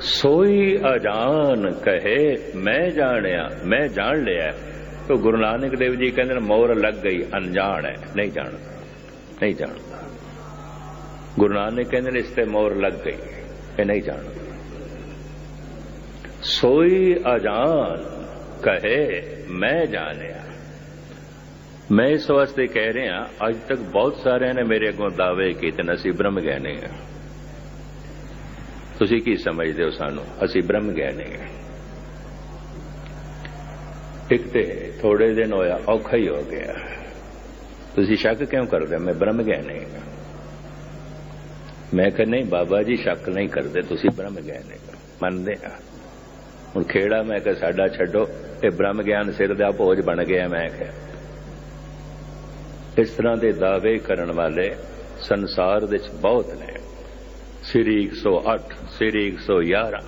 ਸੋਈ ਅਜਾਨ ਕਹੇ, ਮੈਂ ਜਾਣਿਆ, ਮੈਂ ਜਾਣ ਲਿਆ। ਤੋ ਗੁਰੂ ਨਾਨਕ ਦੇਵ ਜੀ ਕਹਿੰਦੇ ਨੇ, ਮੋਰ ਲੱਗ ਗਈ, ਅਣਜਾਣ ਹੈ, ਨਹੀਂ ਜਾਣਦਾ ਨਹੀਂ ਜਾਣਦਾ ਗੁਰੂ ਨਾਨਕ ਕਹਿੰਦੇ ਨੇ, ਇਸ ਤੇ ਮੋਰ ਲੱਗ ਗਈ, ਇਹ ਨਹੀਂ ਜਾਣਦਾ ਸੋਈ ਅਜਾਨ ਕਹੇ, ਮੈਂ ਜਾਣਿਆ। ਮੈਂ ਇਸ ਵਾਸਤੇ ਕਹਿ ਰਿਹਾ, ਅੱਜ ਤੱਕ ਬਹੁਤ ਸਾਰਿਆਂ ਨੇ ਮੇਰੇ ਅੱਗੋਂ ਦਾਅਵੇ ਕੀਤੇ ਨੇ ਅਸੀਂ ਬ੍ਰਹਮ ਗਿਆਨੀ ਹਾਂ ਤੁਸੀਂ ਕੀ ਸਮਝਦੇ ਹੋ ਸਾਨੂੰ? ਅਸੀਂ ਬ੍ਰਹਮ ਗਿਆਨੀ ਹਾਂ। ਇੱਕ ਤੇ ਥੋੜੇ ਦਿਨ ਹੋਇਆ, ਔਖਾ ਹੀ ਹੋ ਗਿਆ। ਤੁਸੀਂ ਸ਼ੱਕ ਕਿਉਂ ਕਰਦੇ? ਮੈਂ ਬ੍ਰਹਮ ਗਿਆਨੀ ਹਾਂ। ਮੈਂ ਕਿਹਾ, ਨਹੀਂ ਬਾਬਾ ਜੀ, ਸ਼ੱਕ ਨਹੀਂ ਕਰਦੇ, ਤੁਸੀਂ ਬ੍ਰਹਮ ਗਿਆਨੀ ਮੰਨਦੇ ਆ ਹੁਣ ਖੇੜਾ ਮੈਂ ਕਿਹਾ, ਸਾਡਾ ਛੱਡੋ, ਇਹ ਬ੍ਰਹਮ ਗਿਆਨ ਸਿਰ ਦਾ ਭੋਜ ਬਣ ਗਿਆ, ਮੈਂ ਕਿਹਾ। ਇਸ ਤਰ੍ਹਾਂ ਦੇ ਦਾਅਵੇ ਕਰਨ ਵਾਲੇ ਸੰਸਾਰ ਵਿੱਚ ਬਹੁਤ ਨੇ। ਸ੍ਰੀ 108 ਸ੍ਰੀ 111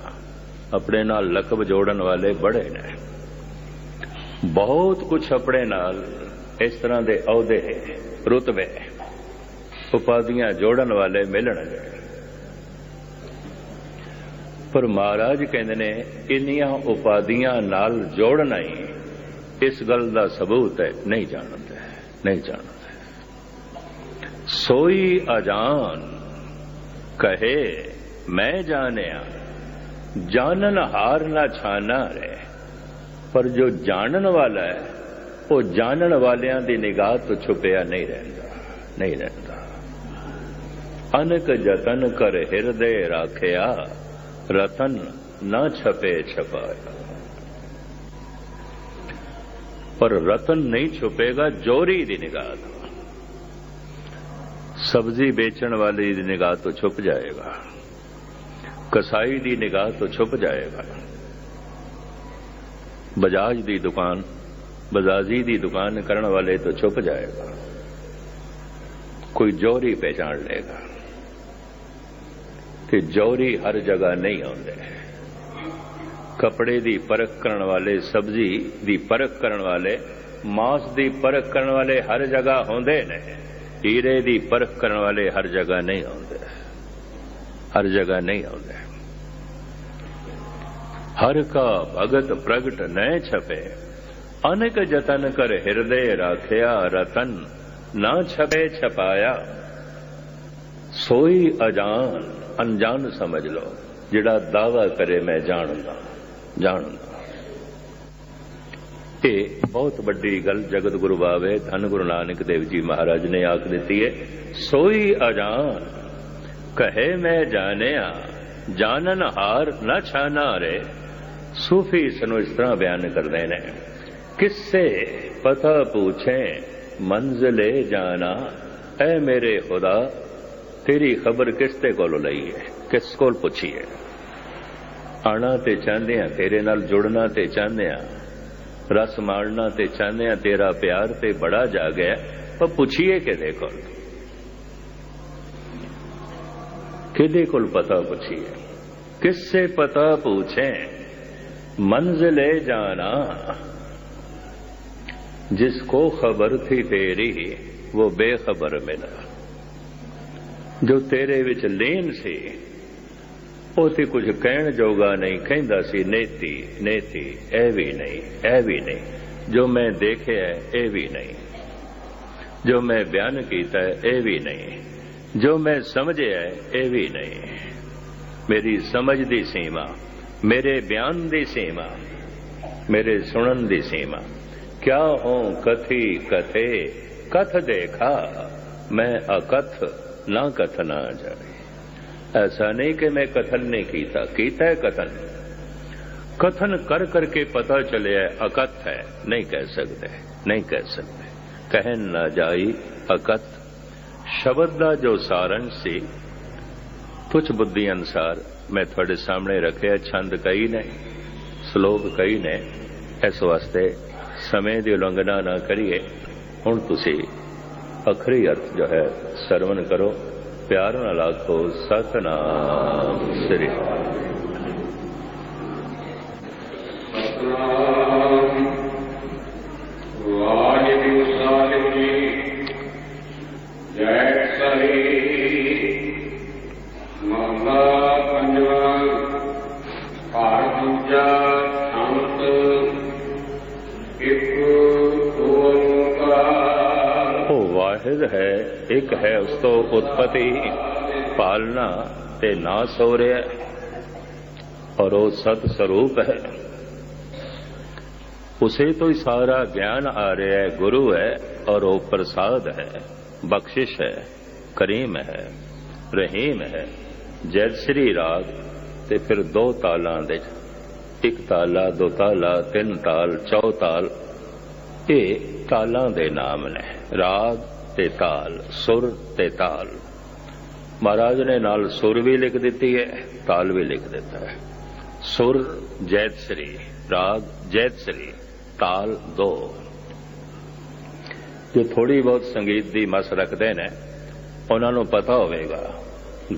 ਆਪਣੇ ਨਾਲ ਲਕਬ ਜੋੜਨ ਵਾਲੇ ਬੜੇ ਨੇ। ਬਹੁਤ ਕੁਝ ਆਪਣੇ ਨਾਲ ਇਸ ਤਰ੍ਹਾਂ ਦੇ ਅਹੁਦੇ, ਰੁਤਬੇ, ਉਪਾਧੀਆਂ ਜੋੜਨ ਵਾਲੇ ਮਿਲਣਗੇ ਪਰ ਮਹਾਰਾਜ ਕਹਿੰਦੇ ਨੇ, ਇੰਨੀਆਂ ਉਪਾਧੀਆਂ ਨਾਲ ਜੋੜਨਾ ਹੀ ਇਸ ਗੱਲ ਦਾ ਸਬੂਤ ਹੈ, ਨਹੀਂ ਜਾਣਦਾ ਨਹੀਂ ਜਾਣਦਾ ਸੋਈ ਅਜਾਨ ਕਹੇ, ਮੈਂ ਜਾਣਿਆ, ਜਾਣਨ ਹਾਰ ਨਾ ਛਾਨਾ ਰੇ ਪਰ ਜੋ ਜਾਣਨ ਵਾਲਾ ਹੈ, ਉਹ ਜਾਣਨ ਵਾਲਿਆਂ ਦੀ ਨਿਗਾਹ ਤੋਂ ਛੁਪਿਆ ਨਹੀਂ ਰਹਿੰਦਾ ਨਹੀਂ ਰਹਿੰਦਾ। ਅਨਕ ਜਤਨ ਕਰ ਹਿਰਦੇ ਰਾਖਿਆ, ਰਤਨ ਨਾ ਛਪੇ ਛਪਾਇਆ। ਪਰ ਰਤਨ ਨਹੀਂ ਛੁਪੇਗਾ, ਜੋਰੀ ਦੀ ਨਿਗਾਹ ਤੋਂ। ਸਬਜ਼ੀ ਵੇਚਣ ਵਾਲੇ ਦੀ ਨਿਗਾਹ ਤੋਂ ਛੁਪ ਜਾਏਗਾ। ਕਸਾਈ ਦੀ ਨਿਗਾਹ ਤੋਂ ਛੁਪ ਜਾਏਗਾ। ਬਜਾਜ ਦੀ ਦੁਕਾਨ, ਬਜ਼ਾਜੀ ਦੀ ਦੁਕਾਨ ਕਰਨ ਵਾਲੇ ਤੋਂ ਛੁਪ ਜਾਏਗਾ। ਕੋਈ ਜੋਰੀ ਪਹਿਚਾਨ ਲੇਗਾ ਕਿ ਜੋਰੀ ਹਰ ਜਗ੍ਹਾ ਨਹੀਂ ਆਉਂਦੇ। ਕਪੜੇ ਦੀ ਪਰਖ ਕਰਨ ਵਾਲੇ, ਸਬਜ਼ੀ ਦੀ ਪਰਖ ਕਰਨ ਵਾਲੇ, ਮਾਸ ਦੀ ਪਰਖ ਕਰਨ ਵਾਲੇ ਹਰ ਜਗ੍ਹਾ ਹੁੰਦੇ ਨੇ। ਹੀਰੇ ਦੀ ਪਰਖ ਕਰਨ ਵਾਲੇ ਹਰ ਜਗ੍ਹਾ ਨਹੀਂ ਆਉਂਦੇ। ਹਰ ਜਗ੍ਹਾ ਨਹੀਂ ਆਉਂਦੇ। ਹਰ ਕਾ ਭਗਤ ਪ੍ਰਗਟ ਨੈ ਛਪੇ। ਅਨੇਕ ਜਤਨ ਕਰ ਹਿਰਦੇ ਰਾਖਿਆ ਰਤਨ, ਨਾ ਛਪੇ ਛਪਾਇਆ। ਸੋਈ ਅਜਾਨ, ਅਣਜਾਣ ਸਮਝ ਲਓ। ਜਿਹੜਾ ਦਾਵਾ ਕਰੇ ਮੈਂ ਜਾਣਦਾ ਜਾਣਦਾ। ਇਹ ਬਹੁਤ ਵੱਡੀ ਗੱਲ ਜਗਤ ਗੁਰੂ ਬਾਵੇ, ਧੰਨ ਗੁਰੂ ਨਾਨਕ ਦੇਵ ਜੀ ਮਹਾਰਾਜ ਨੇ ਆਖ ਦਿੱਤੀ ਹੈ। ਸੋਈ ਅਜਾਨ, ਕਹੇ ਮੈਂ ਜਾਣਿਆ, ਜਾਣਨ ਹਾਰ ਨਾ ਛਾਨਾ ਰੇ ਸੂਫੀ ਇਸ ਨੂੰ ਇਸ ਤਰ੍ਹਾਂ ਬਿਆਨ ਕਰਦੇ ਨੇ ਕਿਸਸੇ ਪਤਾ ਪੁੱਛੇ, ਮੰਜ਼ਲੇ ਜਾਣਾ, ਐ ਮੇਰੇ ਖੁਦਾ, ਤੇਰੀ ਖਬਰ ਕਿਸ ਤੇ ਕੋਲੋਂ ਲਈ ਹੈ, ਕਿਸ ਕੋਲ ਪੁੱਛੀ ਹੈ? ਆਣਾ ਤੇ ਚਾਹੁੰਦੇ ਆ ਤੇਰੇ ਨਾਲ ਜੁੜਨਾ ਤੇ ਚਾਹੁੰਦੇ ਆ ਰਸ ਮਾਰਨਾ ਤੇ ਚਾਹੁੰਦੇ ਆ ਤੇਰਾ ਪਿਆਰ ਤੇ ਬੜਾ ਜਾ ਗਿਆ ਪਰ ਪੁੱਛੀਏ ਕਿਹਦੇ ਕੋਲ ਕਿਹਦੇ ਕੋਲ ਪਤਾ ਪੁੱਛੀਏ ਕਿਸਸੇ ਪਤਾ ਪੁੱਛੇ मंजिले जाना जिसको खबर थी तेरी वो बेखबर मिला ਜੋ ਤੇਰੇ ਵਿੱਚ ਲੀਨ ਸੀ ਉਹ ਤੇ ਕੁਝ ਕਹਿਣ ਜੋਗਾ ਨਹੀਂ, ਕਹਿੰਦਾ ਸੀ, ਨੇਤੀ ਨੇਤੀ, ਇਹ ਵੀ ਨਹੀਂ, ਇਹ ਵੀ ਨਹੀਂ। ਜੋ ਮੈਂ ਦੇਖਿਆ, ਇਹ ਵੀ ਨਹੀਂ। ਜੋ ਮੈਂ ਬਿਆਨ ਕੀਤਾ, ਇਹ ਵੀ ਨਹੀਂ। ਜੋ ਮੈਂ ਸਮਝਿਆ, ਇਹ ਵੀ ਨਹੀਂ। ਮੇਰੀ ਸਮਝ ਦੀ ਸੀਮਾ, ਮੇਰੇ ਬਿਆਨ ਦੀ ਸੀਮਾ, ਮੇਰੇ ਸੁਣਨ ਦੀ ਸੀਮਾ। ਕਿਆ ਹੋ ਕਥੀ ਕਥੇ, ਕਥ ਦੇਖਾ, ਮੈਂ ਅਕਥ ਨਾ ਕਥ ਨਾ ਜਾਵੇ ऐसा नहीं कि मैं कथन नहीं कीता कीता है कथन कथन कर करके पता चले अकथ है नहीं कह सकते नहीं कह सकते कहन ना जाई अकथ शब्द ਦਾ ਜੋ ਸਾਰੰਸ਼ ਸੀ ਤੁਛ ਬੁੱਧੀ ਅਨਸਾਰ ਮੈਂ ਤੁਹਾਡੇ ਸਾਹਮਣੇ ਰੱਖਿਆ ਛੰਦ ਕਈ ਨੇ ਸ਼ਲੋਕ ਕਈ ਨੇ ਇਸ ਵਾਸਤੇ ਸਮੇਂ ਦੀ ਉਲੰਘਣਾ ਨਾ ਕਰੀਏ ਹੁਣ ਤੁਸੀਂ ਅਖਰੀ ਅਰਥ ਜੋ ਹੈ ਸਰਵਨ ਕਰੋ ਪਿਆਰ ਨਾਲ ਆਖੋ ਸਤਨਾਮ ਸ੍ਰੀ ਵਾਹਿਗੁਰੂ ਅਨੇਦ ਹੈ, ਇੱਕ ਹੈ ਉਸ ਤੋਂ ਉਤਪਤੀ, ਪਾਲਣਾ ਤੇ ਨਾਸ ਹੋ ਰਿਹਾ ਔਰ ਉਹ ਸਤ ਸਰੂਪ ਹੈ। ਉਸੇ ਤੋਂ ਹੀ ਸਾਰਾ ਗਿਆਨ ਆ ਰਿਹਾ ਹੈ, ਗੁਰੂ ਹੈ, ਔਰ ਉਹ ਪ੍ਰਸਾਦ ਹੈ, ਬਖਸ਼ਿਸ਼ ਹੈ, ਕਰੀਮ ਹੈ, ਰਹੀਮ ਹੈ ਜੈ ਸ੍ਰੀ ਰਾਗ ਤੇ ਫਿਰ ਦੋ ਤਾਲਾਂ ਦੇ, ਇੱਕ ਤਾਲਾ, ਦੋ ਤਾਲਾ, ਤਿੰਨ ਤਾਲ, ਚੌ ਤਾਲ, ਇਹ ਤਾਲਾਂ ਦੇ ਨਾਮ ਨੇ। ਰਾਗ ਤੇ ਤਾਲ, ਸੁਰ ਤੇ ਤਾਲ। ਮਹਾਰਾਜ ਨੇ ਨਾਲ ਸੁਰ ਵੀ ਲਿਖ ਦਿੱਤੀ ਹੈ, ਤਾਲ ਵੀ ਲਿਖ ਦਿੱਤਾ ਹੈ। ਸੁਰ ਜੈਤ ਸ੍ਰੀ, ਰਾਗ ਜੈਤ ਸ੍ਰੀ, ਤਾਲ ਦੋ। ਜੋ ਥੋੜੀ ਬਹੁਤ ਸੰਗੀਤ ਦੀ ਮਸ ਰੱਖਦੇ ਨੇ, ਉਹਨਾਂ ਨੂੰ ਪਤਾ ਹੋਵੇਗਾ।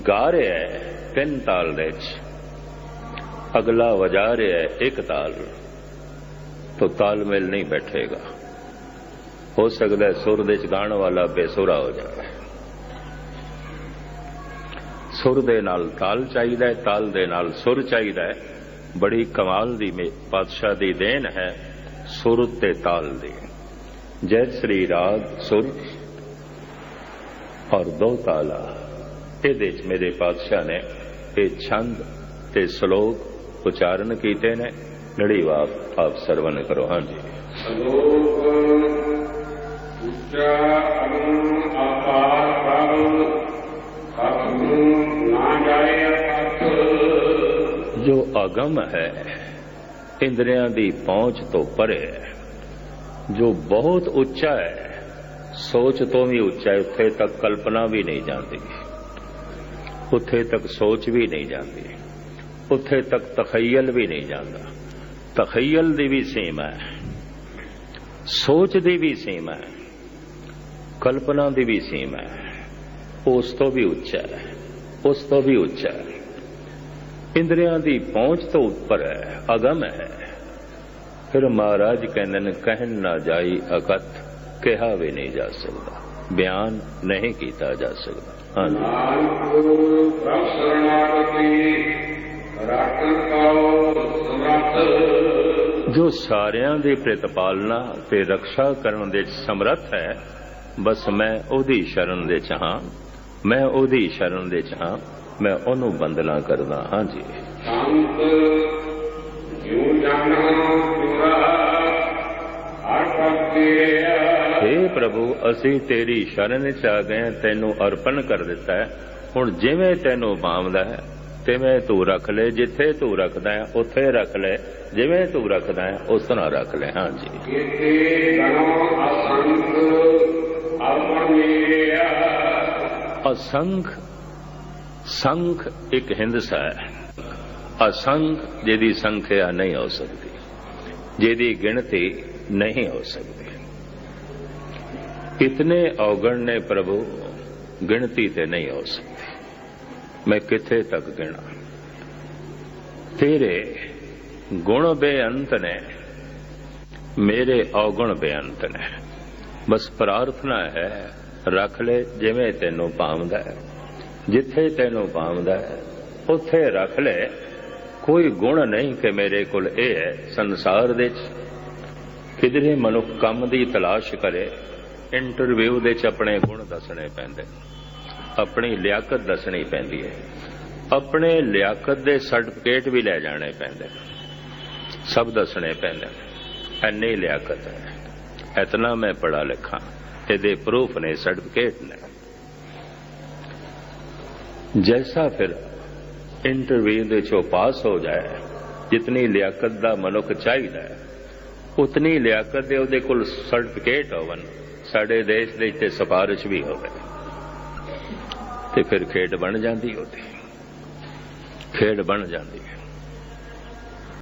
ਗਾ ਰਿਹਾ ਹੈ ਤਿੰਨ ਤਾਲ ਦੇ ਵਿੱਚ। ਅਗਲਾ ਵਜਾ ਰਿਹਾ ਹੈ ਇੱਕ ਤਾਲ। ਤਾਂ ਤਾਲਮੇਲ ਨਹੀਂ ਬੈਠੇਗਾ। ਹੋ ਸਕਦਾ ਸੁਰ ਦੇ ਚ ਗਾਣ ਵਾਲਾ ਬੇਸੁਰਾ ਹੋ ਜਾਵੇ। ਸੁਰ ਦੇ ਨਾਲ ਤਾਲ ਚਾਹੀਦਾ ਹੈ, ਤਾਲ ਦੇ ਨਾਲ ਸੁਰ ਚਾਹੀਦਾ ਹੈ। ਬੜੀ ਕਮਾਲ ਦੀ ਪਾਤਸ਼ਾਹ ਦੀ ਦੇਣ ਹੈ ਸੁਰ ਤੇ ਤਾਲ ਦੀ। ਜੈ ਸ੍ਰੀ ਰਾਗ ਸੁਰ ਔਰ ਦੋ ਤਾਲਾ। ਇਹਦੇ ਚ ਮੇਰੇ ਪਾਤਸ਼ਾਹ ਨੇ ਇਹ ਛੰਦ ਤੇ ਸ਼ਲੋਕ ਉਚਾਰਨ ਕੀਤੇ ਨੇ। ਲੜੀ ਆਪ ਆਪ ਸਰਵਨ ਕਰੋ। ਹਾਂਜੀ। ਜੋ ਅਗਮ ਹੈ, ਇੰਦਰੀਆਂ ਦੀ ਪਹੁੰਚ ਤੋਂ ਪਰੇ ਜੋ ਬਹੁਤ ਉੱਚਾ ਹੈ, ਸੋਚ ਤੋਂ ਵੀ ਉੱਚਾ ਹੈ, ਉੱਥੇ ਤੱਕ ਕਲਪਨਾ ਵੀ ਨਹੀਂ ਜਾਂਦੀ। ਉੱਥੇ ਤੱਕ ਸੋਚ ਵੀ ਨਹੀਂ ਜਾਂਦੀ। ਉੱਥੇ ਤੱਕ ਤਖਯਲ ਵੀ ਨਹੀਂ ਜਾਂਦਾ। ਤਖਯਲ ਦੀ ਵੀ ਸੀਮਾ ਹੈ। ਸੋਚ ਦੀ ਵੀ ਸੀਮਾ ਹੈ। ਕਲਪਨਾ ਦੀ ਵੀ ਸੀਮਾ ਹੈ। ਉਸ ਤੋਂ ਵੀ ਉੱਚਾ ਹੈ। ਉਸ ਤੋਂ ਵੀ ਉੱਚਾ ਹੈ। ਇੰਦਰੀਆਂ ਦੀ ਪਹੁੰਚ ਤੋਂ ਉੱਪਰ ਹੈ, ਅਗਮ ਹੈ। ਫਿਰ ਮਹਾਰਾਜ ਕਹਿੰਦੇ ਨੇ, ਕਹਿਣ ਨਾ ਜਾਈ ਅਕਤ ਕਿਹਾ ਵੀ ਨਹੀਂ ਜਾ ਸਕਦਾ। ਬਿਆਨ ਨਹੀਂ ਕੀਤਾ ਜਾ ਸਕਦਾ। ਹਾਂਜੀ। ਜੋ ਸਾਰਿਆਂ ਦੀ ਪ੍ਰਤਪਾਲਨਾ ਤੇ ਰੱਖਿਆ ਕਰਨ ਦੇ ਸਮਰੱਥ ਹੈ ਬਸ ਮੈਂ ਉਹਦੀ ਸ਼ਰਨ ਦੇ ਚਾਹਾਂ ਮੈਂ ਉਹਦੀ ਸ਼ਰਨ ਦੇ ਚਾਹਾਂ ਮੈਂ ਉਹਨੂੰ ਬੰਦਨਾ ਕਰਦਾ ਹਾਂਜੀ ਸੰਤ ਜਿਉ ਜਾਣਾ ਤੁਰਾ ਅਟਕੇ हे ਪ੍ਰਭੂ ਅਸੀਂ ਤੇਰੀ ਸ਼ਰਨ ਵਿੱਚ ਆ ਗਏ ਹਾਂ, ਤੈਨੂੰ ਅਰਪਣ ਕਰ ਦਿੱਤਾ ਹੈ। ਹੁਣ ਜਿਵੇਂ ਤੈਨੂੰ ਭਾਵਦਾ ਹੈ ਤਿਵੇਂ ਤੂੰ ਰੱਖ ਲੈ ਜਿੱਥੇ ਤੂੰ ਰੱਖਦਾ ਹੈ ਉੱਥੇ ਰੱਖ ਲੈ ਜਿਵੇਂ ਤੂੰ ਰੱਖਦਾ ਹੈ ਉਸ ਤਰ੍ਹਾਂ ਰੱਖ ਲੈ ਹਾਂਜੀ ਕੀਤੇ ਗਣੋ ਅਸੰਖ ਅਵਨੀਆ ਅਸੰਖ, ਸੰਖ ਇੱਕ ਹਿੰਦਸਾ ਹੈ। ਅਸੰਖ ਜਿਹਦੀ ਸੰਖਿਆ ਨਹੀਂ ਹੋ ਸਕਦੀ, ਜਿਹਦੀ ਗਿਣਤੀ ਨਹੀਂ ਹੋ ਸਕਦੀ। ਇਤਨੇ ਔਗਣ ਨੇ ਪ੍ਰਭੂ, ਗਿਣਤੀ ਤੇ ਨਹੀਂ ਹੋ ਸਕਦੀ। ਮੈਂ ਕਿੱਥੇ ਤੱਕ ਗਿਣਾ? ਤੇਰੇ ਗੁਣ ਬੇਅੰਤ ਨੇ, ਮੇਰੇ ਔਗਣ ਬੇਅੰਤ ਨੇ। ਬਸ ਪ੍ਰਾਰਥਨਾ ਹੈ। ਰੱਖ ਲੈ ਜਿਵੇਂ ਤੈਨੂੰ ਭਾਵਦਾ ਹੈ। ਜਿੱਥੇ ਤੈਨੂੰ ਪਾਉਂਦਾ ਹੈ, ਉੱਥੇ ਰੱਖ ਲੈ। ਕੋਈ ਗੁਣ ਨਹੀਂ ਕਿ ਮੇਰੇ ਕੋਲ ਇਹ ਹੈ ਸੰਸਾਰ ਦੇ ਕਿਧਰੇ ਮਨੁੱਖ ਕੰਮ ਦੀ ਤਲਾਸ਼ ਕਰੇ ਇੰਟਰਵਿਊ ਦੇ ਚ ਆਪਣੇ ਗੁਣ ਦੱਸਣੇ ਪੈਂਦੇ। ਆਪਣੀ ਲਿਆਕਤ ਦੱਸਣੀ ਪੈਂਦੀ ਹੈ। ਆਪਣੇ ਲਿਆਕਤ ਦੇ ਸਰਟੀਫਿਕੇਟ ਵੀ ਲੈ ਜਾਣੇ ਪੈਂਦੇ। ਸਭ ਦੱਸਣੇ ਪੈਂਦੇ। ਐਨੀ ਲਿਆਕਤ ਹੈ। ਇਤਨਾ ਮੈਂ ਪੜਾ ਲਿਖਾਂ, ਇਹਦੇ ਪ੍ਰੂਫ ਨੇ ਸਰਟੀਫਿਕੇਟ ਨੇ। ਜੈਸਾ ਫਿਰ ਇੰਟਰਵਿਊ ਦੇ ਚੋਂ ਪਾਸ ਹੋ ਜਾਏ, ਜਿਤਨੀ ਲਿਆਕਤ ਦਾ ਮਨੁੱਖ ਚਾਹੀਦਾ ਹੈ, ਉਤਨੀ ਲਿਆਕਤ ਦੇ ਉਹਦੇ ਕੋਲ ਸਰਟੀਫਿਕੇਟ ਹੋਵਨ ਸਾਡੇ ਦੇਸ਼ ਦੇ ਤੇ ਸਿਫਾਰਿਸ਼ ਵੀ ਹੋਵੇ। ਤੇ ਫਿਰ ਖੇਡ ਬਣ ਜਾਂਦੀ ਉਹਦੀ। ਖੇਡ ਬਣ ਜਾਂਦੀ ਹੈ।